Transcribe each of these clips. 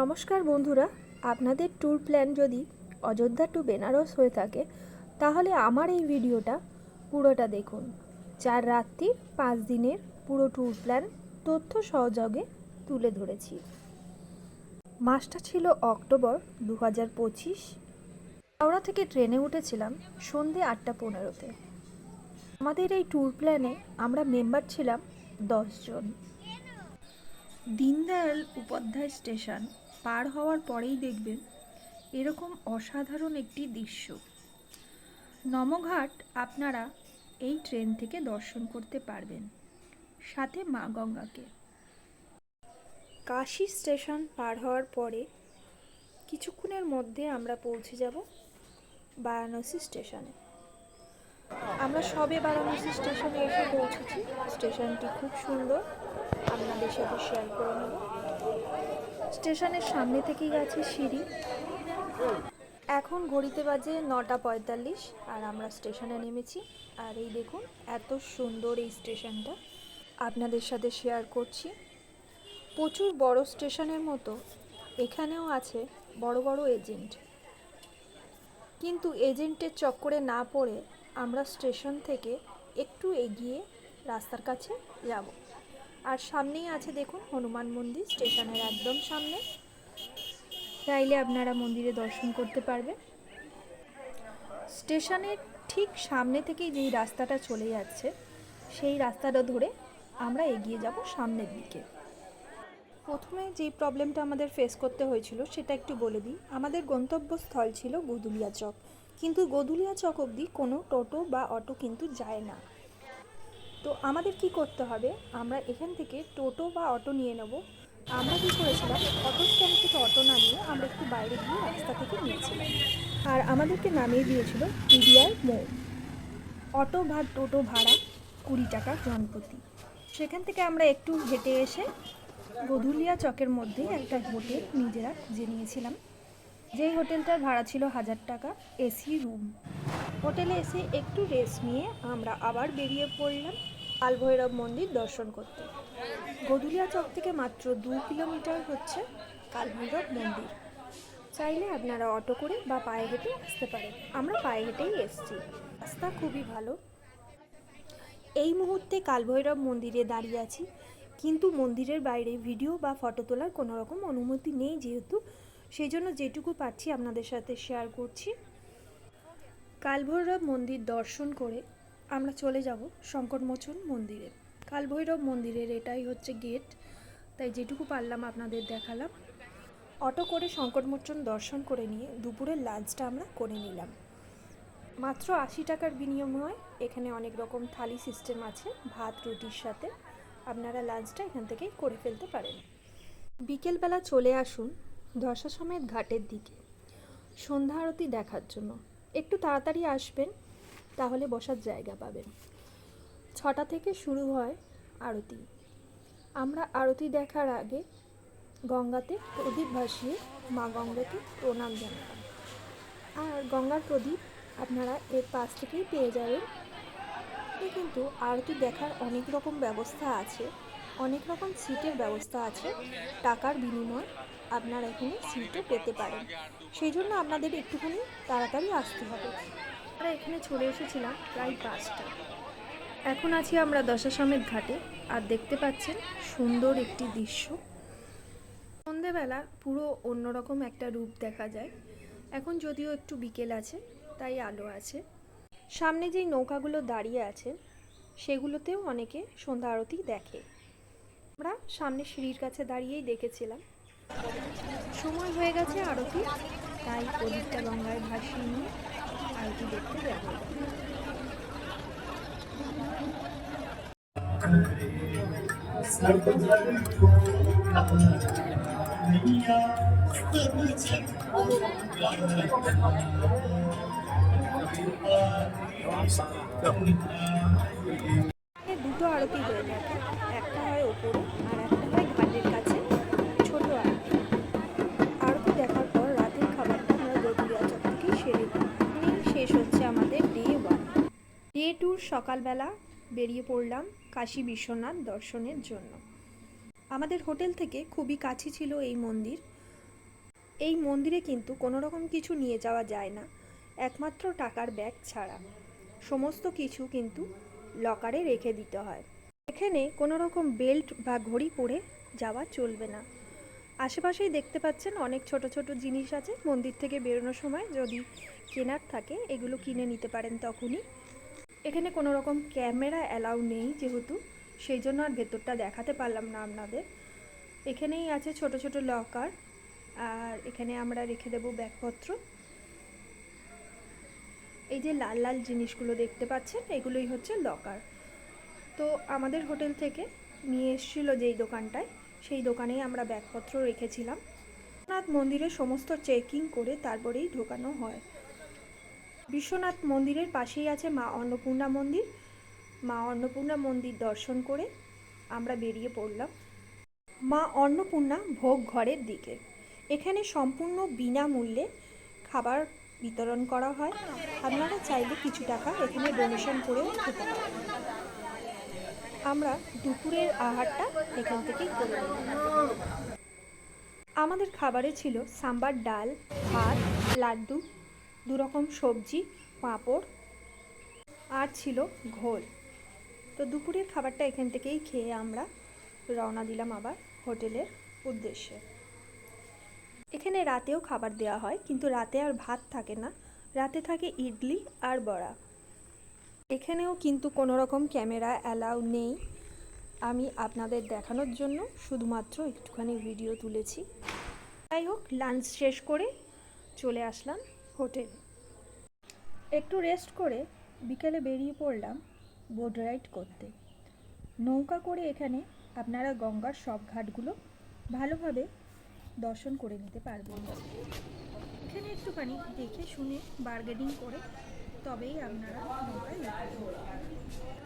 নমস্কার বন্ধুরা, আপনাদের ট্যুর প্ল্যান যদি অযোধ্যা টু বেনারস হয়ে থাকে, তাহলে আমার এই ভিডিওটা পুরোটা দেখুন। চার রাত্রি, পাঁচ দিনের পুরো ট্যুর প্ল্যান তথ্য সহযোগে তুলে ধরেছি। মাসটা ছিল অক্টোবর দু হাজার পঁচিশ। হাওড়া থেকে ট্রেনে উঠেছিলাম সন্ধে আটটা পনেরোতে। আমাদের এই ট্যুর প্ল্যানে আমরা মেম্বার ছিলাম দশজন দীনদয়াল উপাধ্যায় স্টেশন পার হওয়ার পরেই দেখবেন এরকম অসাধারণ একটি দৃশ্য। নমঘাট আপনারা এই ট্রেন থেকে দর্শন করতে পারবেন। সাথে মা গঙ্গাকে। কাশী স্টেশন পার হওয়ার পরে কিছুক্ষণের মধ্যে আমরা পৌঁছে যাব বারাণসী স্টেশনে। আমরা সবে বারাণসী স্টেশনে এসে পৌঁছেছি। স্টেশনটি খুব সুন্দর। আপনাদের সাথে শেয়ার করে নেব। স্টেশনের সামনে থেকেই গেছে সিঁড়ি। এখন ঘড়িতে বাজে নটা পঁয়তাল্লিশ আর আমরা স্টেশনে নেমেছি। আর এই দেখুন, এত সুন্দর এই স্টেশনটা। আপনাদের সাথে শেয়ার করছি। প্রচুর বড় স্টেশনের মতো। এখানেও আছে বড় বড় এজেন্ট কিন্তু এজেন্টের চক্করে না পড়ে আমরা স্টেশন থেকে একটু এগিয়ে রাস্তার কাছে যাব। আর সামনেই আছে দেখুন হনুমান মন্দির, স্টেশনের একদম সামনে। চাইলে আপনারা মন্দিরে দর্শন করতে পারবেন। স্টেশনের ঠিক সামনে থেকেই যেই রাস্তাটা চলে যাচ্ছে, সেই রাস্তাটা ধরে আমরা এগিয়ে যাব সামনের দিকে। প্রথমে যে প্রবলেমটা আমাদের ফেস করতে হয়েছিল, সেটা একটু বলে দিই। আমাদের গন্তব্যস্থল ছিল গদুলিয়া চক। কিন্তু গদুলিয়া চক অবধি কোনো টোটো বা অটো কিন্তু যায় না। তো আমাদের কি করতে হবে? আমরা এখান থেকে টোটো বা অটো নিয়ে নেব। আমরা কি করেছিলাম? অটো স্ট্যান্ড থেকে অটো নামিয়ে আমরা একটু বাইরে গিয়ে রাস্তা থেকে নিয়েছিলাম আর আমাদেরকে নামিয়ে দিয়েছিল পিডিআর মোড়। অটো বা টোটো ভাড়া কুড়ি টাকা জনপ্রতি। সেখান থেকে আমরা একটু হেঁটে এসে গধুলিয়া চকের মধ্যে একটা হোটেল নিজেরা খুঁজে নিয়েছিলাম। যেই হোটেলটার ভাড়া ছিল হাজার টাকা, এসি রুম। হোটেলে এসে একটু রেস্ট নিয়ে আমরা আবার বেরিয়ে পড়লাম। কালভৈরব মন্দির দর্শন করতে। গদুলিয়া চক থেকে মাত্র দু কিলোমিটার হচ্ছে কালভৈরব মন্দির। চাইলে আপনারা অটো করে বা পায়ে হেঁটে আসতে পারেন। আমরা পায়ে হেঁটেই এসেছি। রাস্তা খুবই ভালো। এই মুহূর্তে কালভৈরব মন্দিরে দাঁড়িয়ে আছি। কিন্তু মন্দিরের বাইরে ভিডিও বা ফটো তোলার কোনো রকম অনুমতি নেই যেহেতু। সেই জন্য যেটুকু পাচ্ছি আপনাদের সাথে শেয়ার করছি। কালভৈরব মন্দির দর্শন করে আমরা চলে যাব সংকটমোচন মন্দিরে। কালভৈরব মন্দিরের এটাই হচ্ছে গেট তাই যেটুকু পারলাম আপনাদের দেখালাম। অটো করে সংকটমোচন দর্শন করে নিয়ে দুপুরের লাঞ্চটা আমরা করে নিলাম। মাত্র আশি টাকার বিনিময়ে এখানে অনেক রকম থালি সিস্টেম আছে, ভাত, রুটির সাথে। আপনারা লাঞ্চটা এখান থেকেই করে ফেলতে পারেন। বিকেলবেলা চলে আসুন দশা সমেত ঘাটের দিকে। সন্ধ্যা আরতি দেখার জন্য। একটু তাড়াতাড়ি আসবেন তাহলে বসার জায়গা পাবেন। ছটা থেকে শুরু হয় আরতি। আমরা আরতি দেখার আগে গঙ্গাতে প্রদীপ ভাসিয়ে মা গঙ্গাকে প্রণাম জানালাম আর গঙ্গার প্রদীপ আপনারা এর পাশ থেকেই পেয়ে যাবেন। কিন্তু আরতি দেখার অনেক রকম ব্যবস্থা আছে, অনেক রকম সিটের ব্যবস্থা আছে, টাকার বিনিময় আপনারা এখানে সিটও পেতে পারেন। সেই জন্য আপনাদের একটুখানি তাড়াতাড়ি আসতে হবে। আমরা এখানে চলে এসেছিলাম প্রায় পাঁচটা। এখন আছি আমরা দশাসমেত ঘাটে আর দেখতে পাচ্ছেন সুন্দর একটি দৃশ্য। সন্ধেবেলা পুরো অন্যরকম একটা রূপ দেখা যায়। এখন যদিও একটু বিকেল আছে, তাই আলো আছে। সামনে যেই নৌকাগুলো দাঁড়িয়ে আছে, সেগুলোতেও অনেকে সন্ধ্যা আরতি দেখে। আমরা সামনে সিঁড়ির কাছে দাঁড়িয়েই দেখেছিলাম। সময় হয়ে গেছে আরতি, তাই প্রদীপটা গঙ্গায় ভাসিয়ে নিয়ে দুটো আরতি হয়ে থাকে। সকালবেলা বেরিয়ে পড়লাম কাশী বিশ্বনাথ দর্শনের জন্য। আমাদের হোটেল থেকে খুবই কাছে ছিল এই মন্দির। এই মন্দিরে কিন্তু কোনো রকম কিছু নিয়ে যাওয়া যায় না, একমাত্র টাকার ব্যাগ ছাড়া। সমস্ত কিছু কিন্তু লকারে রেখে দিতে হয়। এখানে কোনো রকম বেল্ট বা ঘড়ি পরে যাওয়া চলবে না। আশেপাশেই দেখতে পাচ্ছেন অনেক ছোট ছোট জিনিস আছে। মন্দির থেকে বেরোনোর সময় যদি কেনার থাকে, এগুলো কিনে নিতে পারেন তখনই। এখানে কোনো রকম ক্যামেরা অ্যালাউ নেই যেহেতু, সেই জন্য আর ভেতরটা দেখাতে পারলাম না আপনাদের। এখানেই আছে ছোট ছোট লকার, আর এখানে আমরা রেখে দেবো ব্যাগপত্র। এই যে লাল লাল জিনিসগুলো দেখতে পাচ্ছেন, এগুলোই হচ্ছে লকার। তো আমাদের হোটেল থেকে নিয়ে এসেছিল যেই দোকানটায়, সেই দোকানেই আমরা ব্যাগপত্র রেখেছিলাম। বিশ্বনাথ মন্দিরে সমস্ত চেকিং করে তারপরেই ঢোকানো হয়। বিশ্বনাথ মন্দিরের পাশেই আছে মা অন্নপূর্ণা মন্দির। মা অন্নপূর্ণা মন্দির দর্শন করে আমরা বেরিয়ে পড়লাম মা অন্নপূর্ণা ভোগ ঘরের দিকে। এখানে সম্পূর্ণ বিনামূল্যে খাবার বিতরণ করা হয়। আপনারা চাইলে কিছু টাকা এখানে ডোনেশন করেও খেতে পারেন। আমরা দুপুরের আহারটা এখান থেকেই করে আমাদের খাবারে ছিল সাম্বার ডাল, ভাত, লাড্ডু দু রকম সবজি, পাঁপড়, আর ছিল ঘোল। তো দুপুরের খাবারটা এখান থেকেই খেয়ে আমরা রওনা দিলাম আবার হোটেলের উদ্দেশ্যে। এখানে রাতেও খাবার দেওয়া হয়, কিন্তু রাতে আর ভাত থাকে না। রাতে থাকে ইডলি আর বড়া। এখানেও কিন্তু কোনো রকম ক্যামেরা অ্যালাউ নেই। আমি আপনাদের দেখানোর জন্য শুধুমাত্র একটুখানি ভিডিও তুলেছি। যাই হোক, লাঞ্চ শেষ করে চলে আসলাম। হোটেলে। একটু রেস্ট করে বিকেলে বেরিয়ে পড়লাম বোট রাইড করতে। নৌকা করে এখানে আপনারা গঙ্গার সব ঘাটগুলো ভালোভাবে দর্শন করে নিতে পারবেন। এখানে একটুখানি দেখে শুনে বার্গেনিং করে তবেই আপনারা নৌকায়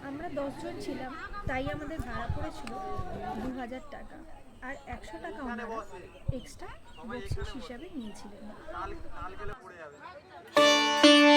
আমরা দশজন ছিলাম, তাই আমাদের ভাড়া পড়েছিল দু হাজার টাকা। আর একশো টাকা ওনারা এক্সট্রা বক্সিস হিসাবে নিয়েছিলেন। যাবে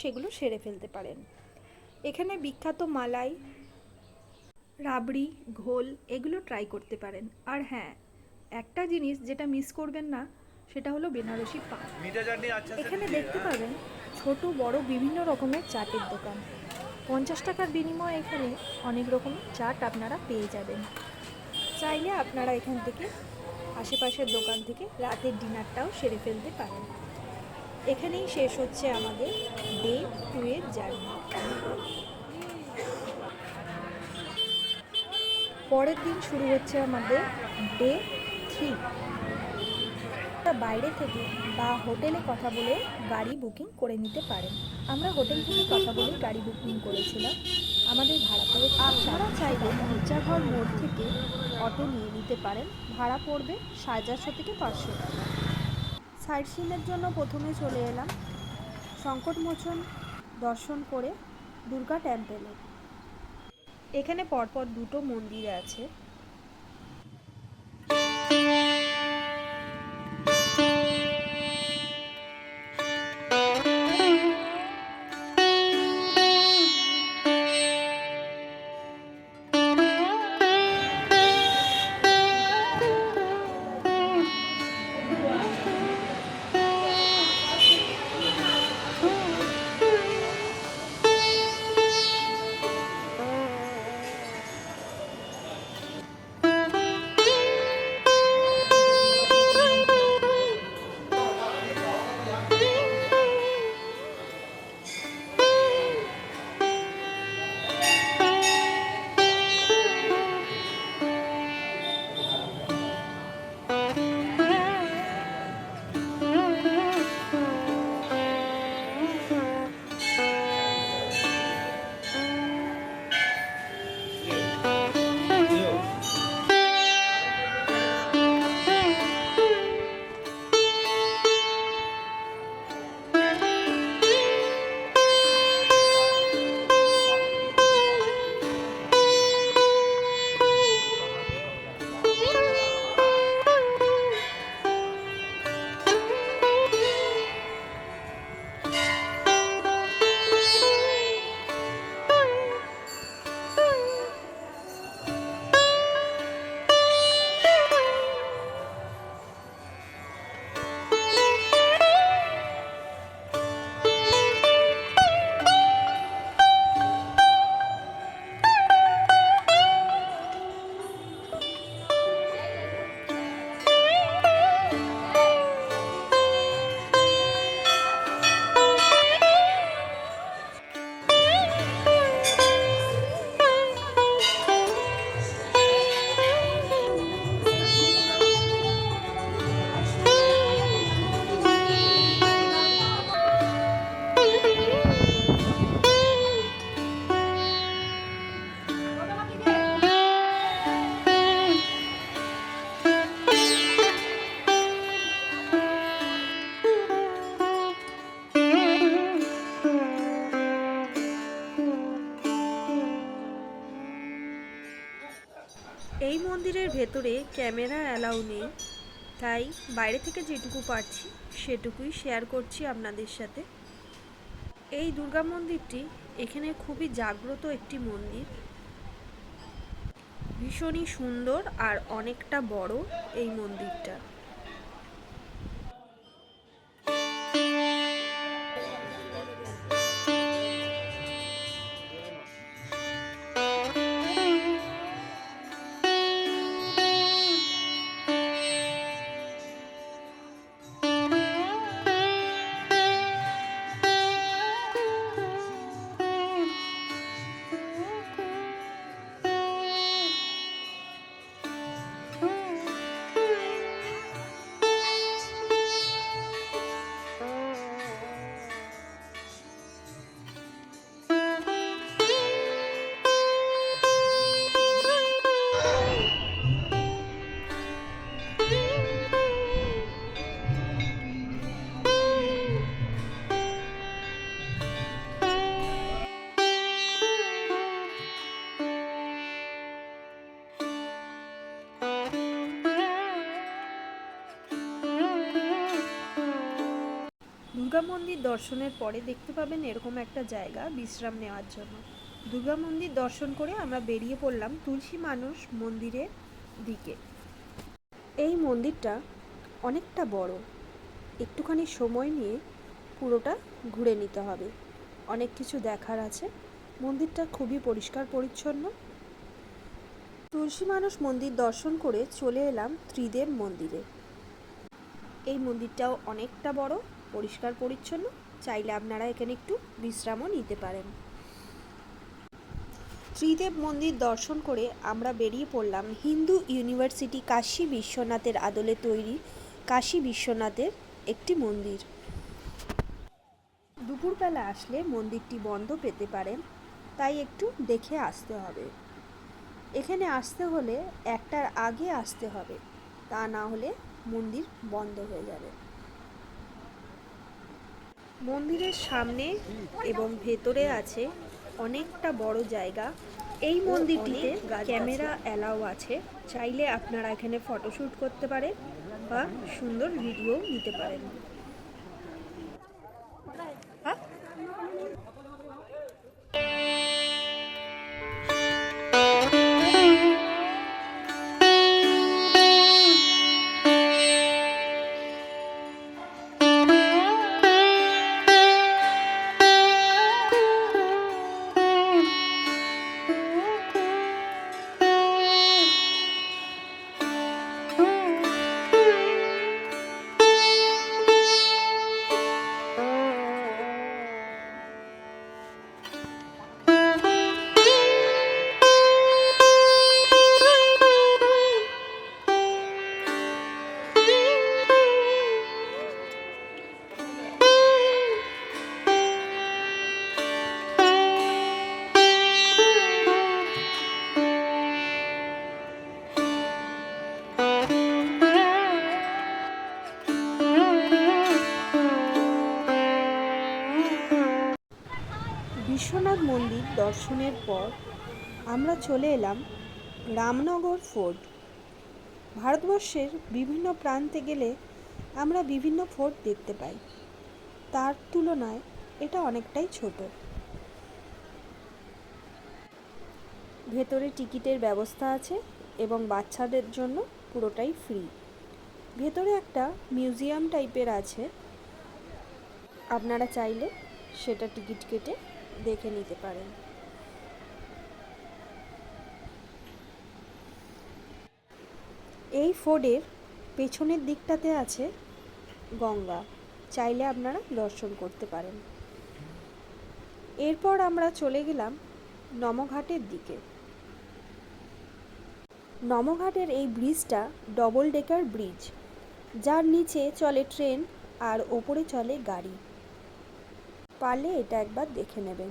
সেগুলো সেরে ফেলতে পারেন। এখানে বিখ্যাত মালাই রাবড়ি ঘোল এগুলো ট্রাই করতে পারেন। আর হ্যাঁ একটা জিনিস যেটা মিস করবেন না সেটা হলো বেনারসি পান এখানে দেখতে পাবেন ছোট বড় বিভিন্ন রকমের চাটের দোকান। পঞ্চাশ টাকার বিনিময়ে এখানে অনেক রকম চাট আপনারা পেয়ে যাবেন। চাইলে আপনারা এখান থেকে আশেপাশের দোকান থেকে রাতের ডিনারটাও সেরে ফেলতে পারেন। এখানেই শেষ হচ্ছে আমাদের ডে টু এর জার্নি। পরের দিন শুরু হচ্ছে আমাদের ডে থ্রি। বাইরে থেকে বা হোটেলে কথা বলে গাড়ি বুকিং করে নিতে পারেন। আমরা হোটেল থেকে কথা বলে গাড়ি বুকিং করেছিলাম। আমাদের ভাড়া পড়ে আপনারা চাইলে মির্জাঘর মোড় থেকে অটো নিয়ে নিতে পারেন। ভাড়া পড়বে সাড়ে চারশো থেকে পাঁচশো টাকা। সাইট সিনের জন্য প্রথমে চলে এলাম সংকটমোচন দর্শন করে দুর্গা টেম্পেলে এখানে পরপর দুটো মন্দির আছে। ভেতরে ক্যামেরা অ্যালাউ নেই। তাই বাইরে থেকে যেটুকু পারছি, সেটুকুই শেয়ার করছি আপনাদের সাথে। এই দুর্গা মন্দিরটি এখানে খুবই জাগ্রত একটি মন্দির। ভীষণই সুন্দর আর অনেকটা বড় এই মন্দিরটা। দুর্গা মন্দির দর্শনের পরে দেখতে পাবেন এরকম একটা জায়গা বিশ্রাম নেওয়ার জন্য। দুর্গা মন্দির দর্শন করে আমরা বেরিয়ে পড়লাম তুলসী মানুষ মন্দিরের দিকে। এই মন্দিরটা অনেকটা বড়। একটুখানি সময় নিয়ে পুরোটা ঘুরে নিতে হবে। অনেক কিছু দেখার আছে। মন্দিরটা খুবই পরিষ্কার পরিচ্ছন্ন। তুলসী মানুষ মন্দির দর্শন করে চলে এলাম ত্রিদেব মন্দিরে। এই মন্দিরটাও অনেকটা বড়। পরিষ্কার পরিচ্ছন্ন, চাইলে আপনারা এখানে একটু বিশ্রামও নিতে পারেন। ত্রিদেব মন্দির দর্শন করে আমরা বেরিয়ে পড়লাম হিন্দু ইউনিভার্সিটি কাশী বিশ্বনাথের আদলে তৈরি কাশী বিশ্বনাথের একটি মন্দির। দুপুরবেলা আসলে মন্দিরটি বন্ধ পেতে পারেন, তাই একটু দেখে আসতে হবে। এখানে আসতে হলে একটার আগে আসতে হবে, তা না হলে মন্দির বন্ধ হয়ে যাবে। মন্দিরের সামনে এবং ভেতরে আছে অনেকটা বড় জায়গা। এই মন্দিরটিতে ক্যামেরা অ্যালাও আছে। চাইলে আপনারা এখানে ফটোশ্যুট করতে পারেন বা সুন্দর ভিডিও নিতে পারেন। দর্শনের পর আমরা চলে এলাম রামনগর ফোর্ট। ভারতবর্ষের বিভিন্ন প্রান্তে গেলে আমরা বিভিন্ন ফোর্ট দেখতে পাই। তার তুলনায় এটা অনেকটাই ছোট। ভেতরে টিকিটের ব্যবস্থা আছে এবং বাচ্চাদের জন্য পুরোটাই ফ্রি। ভেতরে একটা মিউজিয়াম টাইপের আছে। আপনারা চাইলে সেটা টিকিট কেটে দেখে নিতে পারেন। এই ফোর্ডের পেছনের দিকটাতে আছে গঙ্গা। চাইলে আপনারা দর্শন করতে পারেন। এরপর আমরা চলে গেলাম নমঘাটের দিকে। নমঘাটের এই ব্রিজটা ডবল ডেকার ব্রিজ যার নিচে চলে ট্রেন আর ওপরে চলে গাড়ি। পারলে এটা একবার দেখে নেবেন।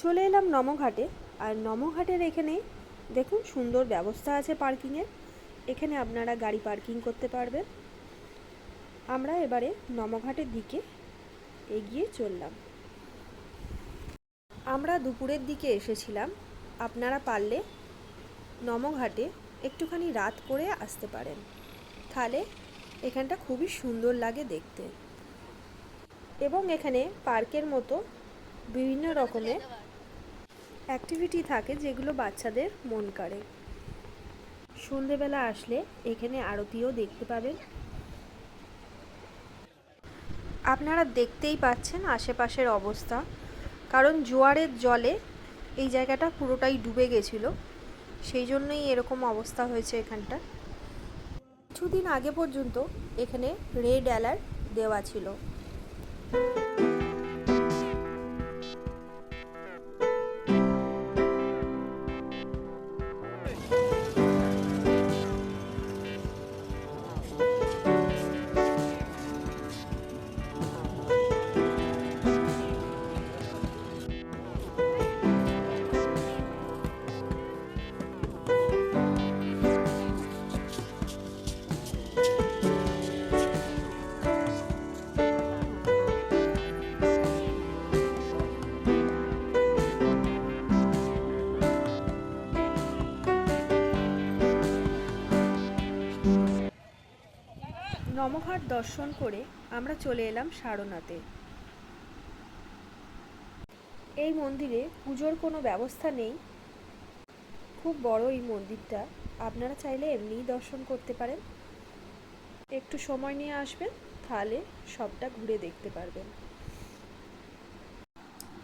চলে এলাম নমঘাটে, আর নমঘাটের এখানে দেখুন, সুন্দর ব্যবস্থা আছে পার্কিংয়ের। এখানে আপনারা গাড়ি পার্কিং করতে পারবেন। আমরা এবারে নমঘাটের দিকে এগিয়ে চললাম। আমরা দুপুরের দিকে এসেছিলাম। আপনারা পারলে নমঘাটে একটুখানি রাত করে আসতে পারেন। তাহলে এখানটা খুবই সুন্দর লাগে দেখতে। এবং এখানে পার্কের মতো বিভিন্ন রকমের অ্যাক্টিভিটি থাকে যেগুলো বাচ্চাদের মন কাড়ে সন্ধেবেলা আসলে এখানে আরতিও দেখতে পাবেন। আপনারা দেখতেই পাচ্ছেন আশেপাশের অবস্থা। কারণ জোয়ারের জলে এই জায়গাটা পুরোটাই ডুবে গেছিল। সেই জন্যই এরকম অবস্থা হয়েছে এখানটা। কিছুদিন আগে পর্যন্ত এখানে রেড অ্যালার্ট দেওয়া ছিল। নমঘাট দর্শন করে আমরা চলে এলাম সারনাথে। এই মন্দিরে পুজোর কোনো ব্যবস্থা নেই। খুব বড় এই মন্দিরটা। আপনারা চাইলে এমনিই দর্শন করতে পারেন। একটু সময় নিয়ে আসবেন, তাহলে সবটা ঘুরে দেখতে পারবেন।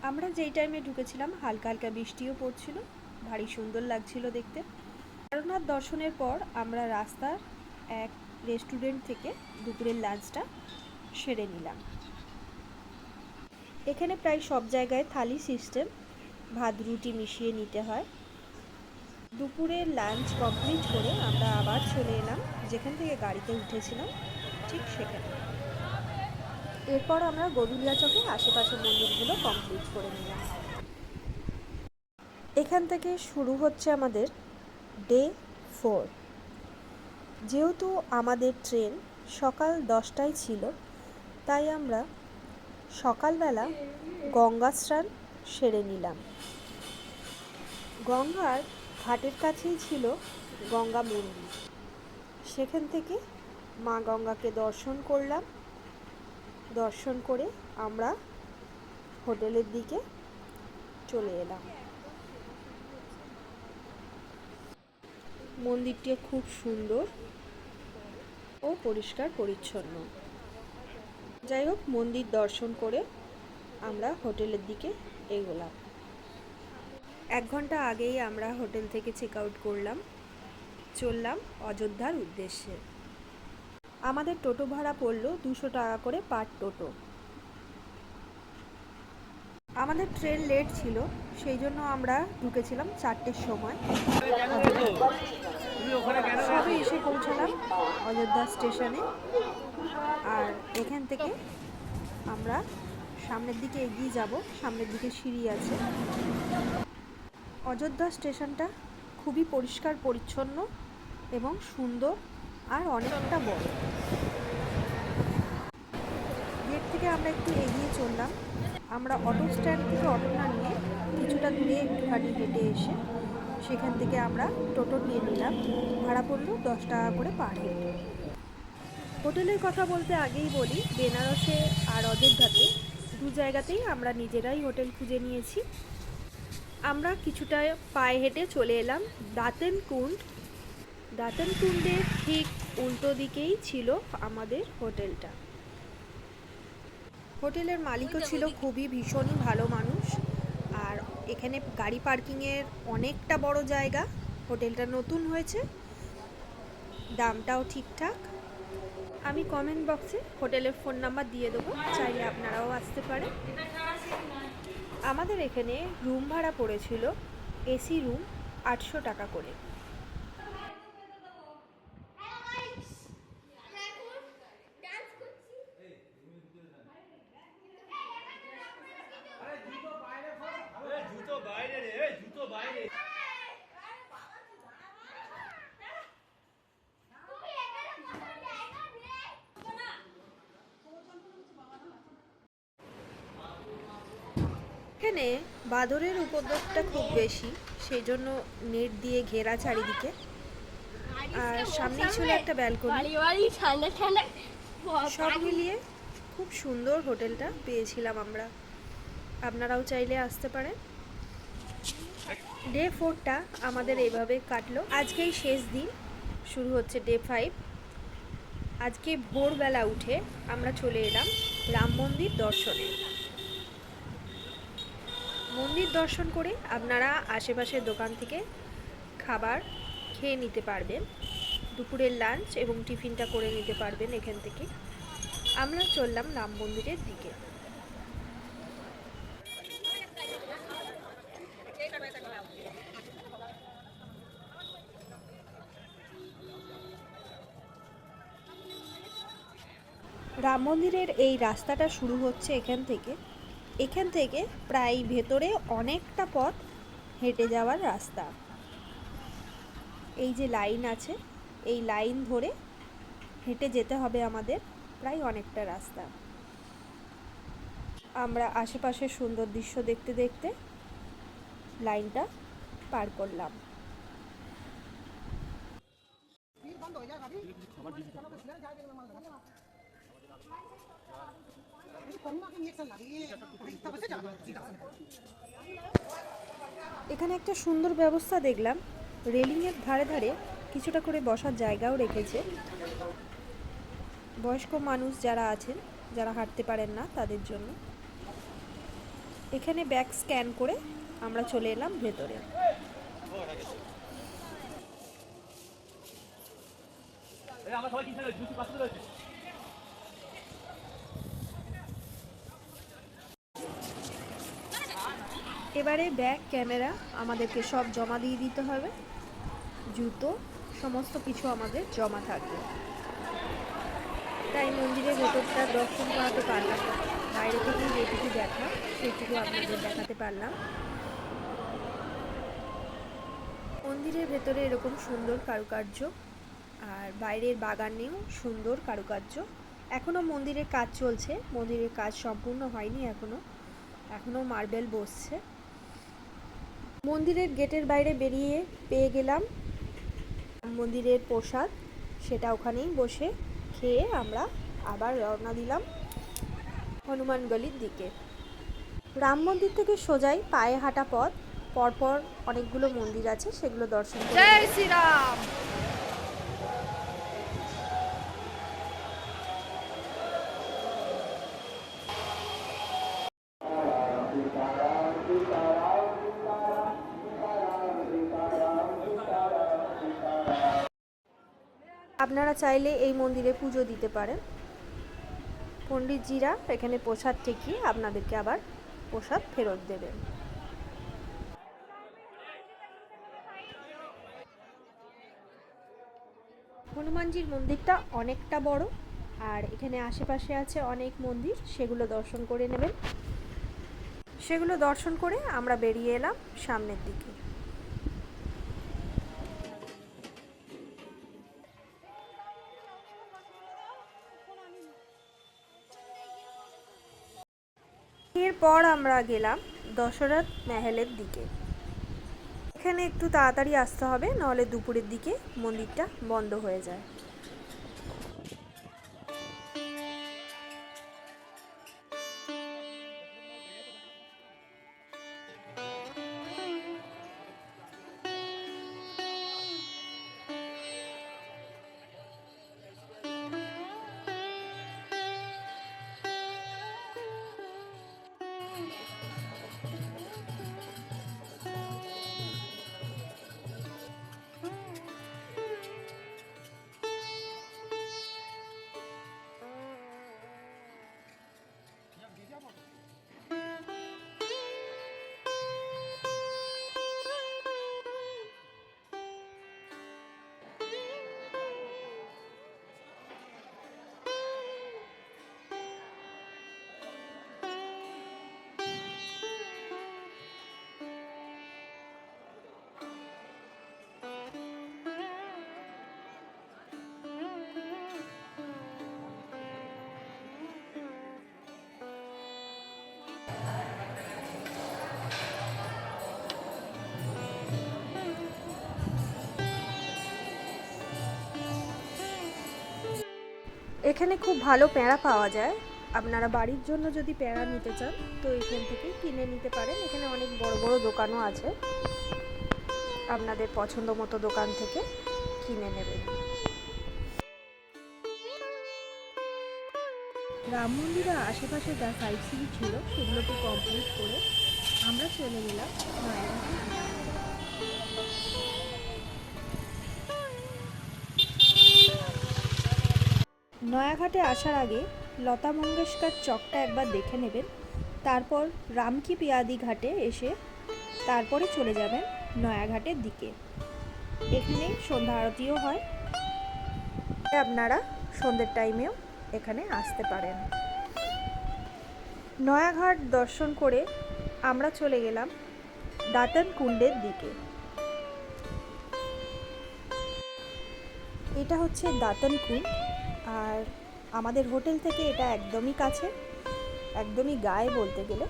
আমরা যেই টাইমে ঢুকেছিলাম, হালকা হালকা বৃষ্টিও পড়ছিল। ভারী সুন্দর লাগছিল দেখতে। সারনাথ দর্শনের পর আমরা রাস্তার এক রেস্টুরেন্ট থেকে দুপুরের লাঞ্চটা সেরে নিলাম। এখানে প্রায় সব জায়গায় থালি সিস্টেম, ভাত, রুটি মিশিয়ে নিতে হয়। দুপুরের লাঞ্চ কমপ্লিট করে আমরা আবার চলে এলাম, যেখান থেকে গাড়িতে উঠেছিলাম, ঠিক সেখানে। এরপর আমরা গদুলিয়া চকে আশেপাশের মন্দিরগুলো কমপ্লিট করে নিলাম। এখান থেকে শুরু হচ্ছে আমাদের ডে ফোর। যেহেতু আমাদের ট্রেন সকাল দশটায় ছিল, তাই আমরা সকালবেলা গঙ্গা স্নান সেরে নিলাম। গঙ্গার ঘাটের কাছেই ছিল গঙ্গা মন্দির। সেখান থেকে মা গঙ্গাকে দর্শন করলাম। দর্শন করে আমরা হোটেলের দিকে চলে এলাম। মন্দিরটি খুব সুন্দর। ও পরিষ্কার পরিচ্ছন্ন। যাই হোক, মন্দির দর্শন করে আমরা হোটেলের দিকে এগোলাম। এক ঘণ্টা আগেই আমরা হোটেল থেকে চেক আউট করলাম, চললাম অযোধ্যার উদ্দেশ্যে। আমাদের টোটো ভাড়া পড়ল দুশো টাকা করে পার টোটো। আমাদের ট্রেন লেট ছিল, সেই জন্য আমরা ঢুকেছিলাম চারটের সময়। সবে এসে পৌঁছালাম অযোধ্যা স্টেশনে। আর এখান থেকে আমরা সামনের দিকে এগিয়ে যাব। সামনের দিকে সিঁড়ি আছে। অযোধ্যা স্টেশনটা খুবই পরিষ্কার পরিচ্ছন্ন এবং সুন্দর আর অনেকটা বড়। গেট থেকে আমরা একটু এগিয়ে চললাম। আমরা অটো স্ট্যান্ড থেকে অটো না নিয়ে কিছুটা দূরে একটুখানি হেঁটে এসে সেখান থেকে আমরা টোটো নিয়ে নিলাম। ভাড়া পড়ল দশ টাকা করে পার হেড হোটেলের কথা বলতে আগেই বলি, বেনারসে আর অযোধ্যাতে দু জায়গাতেই আমরা নিজেরাই হোটেল খুঁজে নিয়েছি। আমরা কিছুটা পায়ে হেঁটে চলে এলাম দাতেন কুণ্ড দাতেন কুণ্ডের ঠিক উল্টো দিকেই ছিল আমাদের হোটেলটা। হোটেলের মালিকও ছিল খুবই ভীষণই ভালো মানুষ। এখানে গাড়ি পার্কিংয়ের অনেকটা বড় জায়গা। হোটেলটা নতুন হয়েছে। দামটাও ঠিকঠাক। আমি কমেন্ট বক্সে হোটেলের ফোন নাম্বার দিয়ে দেবো। চাইলে আপনারাও আসতে পারেন। আমাদের এখানে রুম ভাড়া পড়েছিল এসি রুম আটশো টাকা করে জুতো বাইরে রে এই জুতো বাইরে এখানে বাদরের উপদ্রবটা খুব বেশি সেই জন্য নেট দিয়ে ঘেরা চারিদিকে। আর সামনেই ছিল একটা ব্যালকনি। সব মিলিয়ে খুব সুন্দর হোটেলটা পেয়েছিলাম আমরা। আপনারাও চাইলে আসতে পারেন। ডে ফোরটা আমাদের এভাবে কাটলো। আজকেই শেষ দিন শুরু হচ্ছে ডে ফাইভ। আজকে ভোরবেলা উঠে আমরা চলে এলাম রাম মন্দির দর্শনে। মন্দির দর্শন করে আপনারা আশেপাশের দোকান থেকে খাবার খেয়ে নিতে পারবেন। দুপুরের লাঞ্চ এবং টিফিনটা করে নিতে পারবেন এখান থেকে। আমরা চললাম রাম মন্দিরের দিকে। রাম মন্দিরের এই রাস্তাটা শুরু হচ্ছে এখান থেকে। এখান থেকে প্রায় ভেতরে অনেকটা পথ হেঁটে যাওয়ার রাস্তা। এই যে লাইন আছে, এই লাইন ধরে হেঁটে যেতে হবে আমাদের প্রায় অনেকটা রাস্তা। আমরা আশেপাশের সুন্দর দৃশ্য দেখতে দেখতে লাইনটা পার করলাম। এখানে একটা সুন্দর ব্যবস্থা দেখলাম। রেলিংয়ের ধারে ধারে কিছুটা করে বসার জায়গাও রেখেছে। বয়স্ক মানুষ যারা আছেন, যারা হাঁটতে পারেন না তাদের জন্য। এখানে ব্যাগ স্ক্যান করে আমরা চলে এলাম ভেতরে। আমরা সবাই কিনতে রয়েছি দুশো পাঁচশো রয়েছে এবারে ব্যাগ, ক্যামেরা আমাদেরকে সব জমা দিয়ে দিতে হবে। জুতো, সমস্ত কিছু আমাদের জমা থাকবে। তাই মন্দিরের ভেতরটা দর্শন করাতে পারলাম না। বাইরে থেকে যেটুকু দেখা সেটুকু আপনাদের দেখাতে পারলাম। মন্দিরের ভেতরে এরকম সুন্দর কারুকার্য, আর বাইরের বাগানেও সুন্দর কারুকার্য। এখনও মন্দিরের কাজ চলছে, মন্দিরের কাজ সম্পূর্ণ হয়নি এখনও এখনও মার্বেল বসছে। মন্দিরের গেটের বাইরে বেরিয়ে পেয়ে গেলাম। মন্দিরের প্রসাদ, সেটা ওখানেই বসে খেয়ে আমরা আবার রওনা দিলাম হনুমান গলির দিকে। রাম মন্দির থেকে সোজাই পায়ে হাঁটা পথ, পরপর অনেকগুলো মন্দির আছে, সেগুলো দর্শন জয় শ্রীরাম! চাইলে এই মন্দিরে পুজো দিতে পারেন। পণ্ডিতজিরা এখানে প্রসাদ ঠেকিয়ে আপনাদেরকে আবার প্রসাদ ফেরত দেবেন। হনুমানজির মন্দিরটা অনেকটা বড়, আর এখানে আশেপাশে আছে অনেক মন্দির, সেগুলো দর্শন করে নেবেন। সেগুলো দর্শন করে আমরা বেরিয়ে এলাম সামনের দিকে। আমরা গেলাম দশরথ মেহেলের দিকে। এখানে একটু তাড়াতাড়ি আসতে হবে, নাহলে দুপুরের দিকে মন্দিরটা বন্ধ হয়ে যায়। এখানে খুব ভালো পেঁড়া পাওয়া যায়। আপনারা বাড়ির জন্য যদি পেঁড়া নিতে চান, তো এখান থেকে কিনে নিতে পারেন। এখানে অনেক বড় বড় দোকানও আছে। আপনাদের পছন্দ মতো দোকান থেকে কিনে নেবেন। রাম মন্দিরের আশেপাশে যা সাইট সিন ছিল সেগুলোকে কমপ্লিট করে আমরা চলে গেলাম নয়াঘাটে নয়াঘাটে আসার আগে লতা মঙ্গেশকর চকটা একবার দেখে নেবেন, তারপর রামকি পিয়াদি ঘাটে এসে তারপরে চলে যাবেন নয়াঘাটের দিকে। এখানে সন্ধ্যা আরতিও হয়। আপনারা সন্ধ্যের টাইমেও এখানে আসতে পারেন। নয়াঘাট দর্শন করে আমরা চলে গেলাম দাতন কুণ্ডের দিকে। এটা হচ্ছে দাতন কুণ্ড আর আমাদের হোটেল থেকে এটা একদমই কাছে, একদমই গায়ে বলতে গেলে।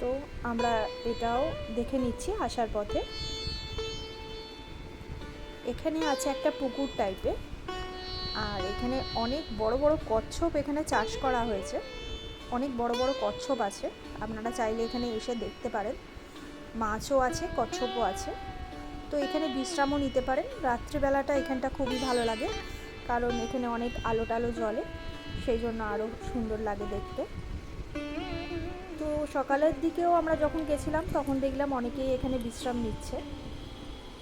তো আমরা এটাও দেখে নিচ্ছি আসার পথে। এখানে আছে একটা পুকুর টাইপের আর এখানে অনেক বড় বড় কচ্ছপ এখানে চাষ করা হয়েছে। অনেক বড় বড় কচ্ছপ আছে, আপনারা চাইলে এখানে এসে দেখতে পারেন। মাছও আছে, কচ্ছপও আছে। তো এখানে বিশ্রামও নিতে পারেন। রাত্রিবেলাটা এখানটা খুবই ভালো লাগে। কারণ এখানে অনেক আলো টালো জ্বলে সেই জন্য আরও সুন্দর লাগে দেখতে। তো সকালের দিকেও আমরা যখন গেছিলাম, তখন দেখলাম অনেকেই এখানে বিশ্রাম নিচ্ছে।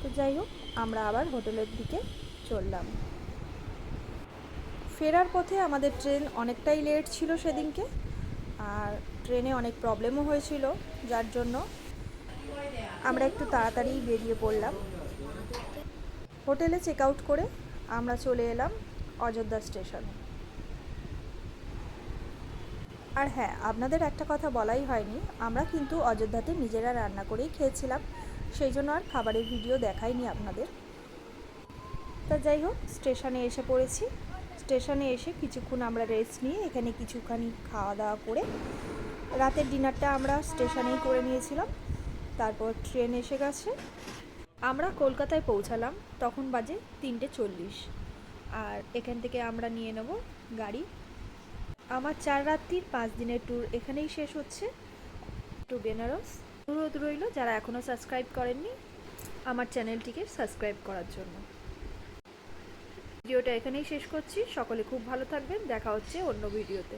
তো যাই হোক, আমরা আবার হোটেলের দিকে চললাম। ফেরার পথে আমাদের ট্রেন অনেকটাই লেট ছিল সেদিনকে, আর ট্রেনে অনেক প্রবলেমও হয়েছিল, যার জন্য আমরা একটু তাড়াতাড়ি বেরিয়ে পড়লাম। হোটেলে চেক আউট করে আমরা চলে এলাম অযোধ্যা স্টেশনে। আর হ্যাঁ আপনাদের একটা কথা বলাই হয়নি, আমরা কিন্তু অযোধ্যাতে নিজেরা রান্না করেই খেয়েছিলাম, সেই জন্য আর খাবারের ভিডিও দেখাইনি আপনাদের। তা যাই হোক, স্টেশনে এসে পড়েছি। স্টেশনে এসে কিছুক্ষণ আমরা রেস্ট নিয়ে এখানে কিছুখানি খাওয়া দাওয়া করে রাতের ডিনারটা আমরা স্টেশনেই করে নিয়েছিলাম। তারপর ট্রেন এসে গেছে। আমরা কলকাতায় পৌঁছালাম, তখন বাজে তিনটে চল্লিশ। আর এখান থেকে আমরা নিয়ে নেব গাড়ি। আমার চার রাত্রির পাঁচ দিনের ট্যুর এখানেই শেষ হচ্ছে। টু বেনারস অনুরোধ রইল যারা এখনও সাবস্ক্রাইব করেননি, আমার চ্যানেলটিকে সাবস্ক্রাইব করার জন্য। ভিডিওটা এখানেই শেষ করছি। সকলে খুব ভালো থাকবেন। দেখা হচ্ছে অন্য ভিডিওতে।